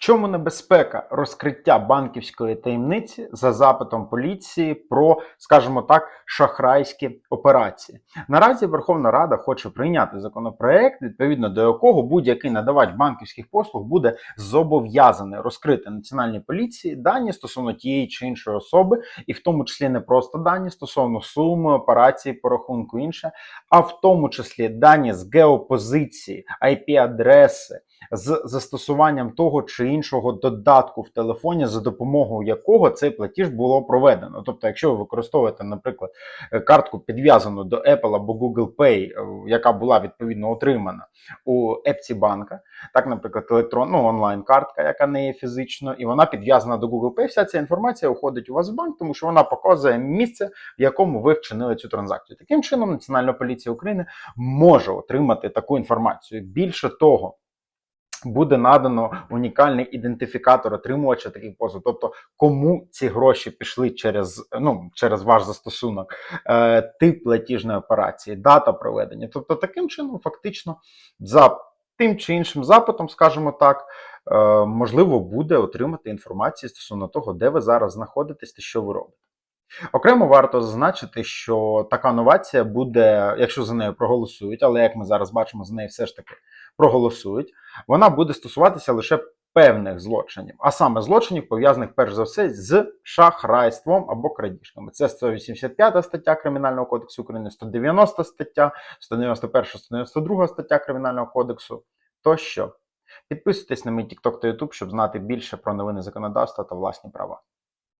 чому небезпека розкриття банківської таємниці за запитом поліції про, скажімо так, шахрайські операції? Наразі Верховна Рада хоче прийняти законопроект, відповідно до якого будь-який надавач банківських послуг буде зобов'язаний розкрити національній поліції дані стосовно тієї чи іншої особи, і в тому числі не просто дані стосовно суми, операції, по рахунку інше, а в тому числі дані з геопозиції, IP-адреси з застосуванням того чи іншого додатку в телефоні, за допомогою якого цей платіж було проведено. Тобто, якщо ви використовуєте, наприклад, е, картку підв'язану до Apple або Google Pay, е, яка була відповідно отримана у епці банка, так, наприклад, електронну ну, онлайн-картка, яка не є фізично, і вона підв'язана до Google Pay, вся ця інформація уходить у вас в банк, тому що вона показує місце, в якому ви вчинили цю транзакцію. Таким чином, Національна поліція України може отримати таку інформацію. Більше того, буде надано унікальний ідентифікатор отримувача таких послуг, тобто кому ці гроші пішли через ну через ваш застосунок, е, тип платіжної операції, дата проведення. Тобто, таким чином, фактично, за тим чи іншим запитом, скажімо так, е, можливо буде отримати інформацію стосовно того, де ви зараз знаходитесь та що ви робите. Окремо варто зазначити, що така новація буде, якщо за нею проголосують, але як ми зараз бачимо, за нею все ж таки проголосують, вона буде стосуватися лише певних злочинів, а саме злочинів, пов'язаних перш за все з шахрайством або крадіжками. Це 185 стаття Кримінального кодексу України, 190 стаття, 191, 192 стаття Кримінального кодексу тощо. Підписуйтесь на мій TikTok та YouTube, щоб знати більше про новини законодавства та власні права.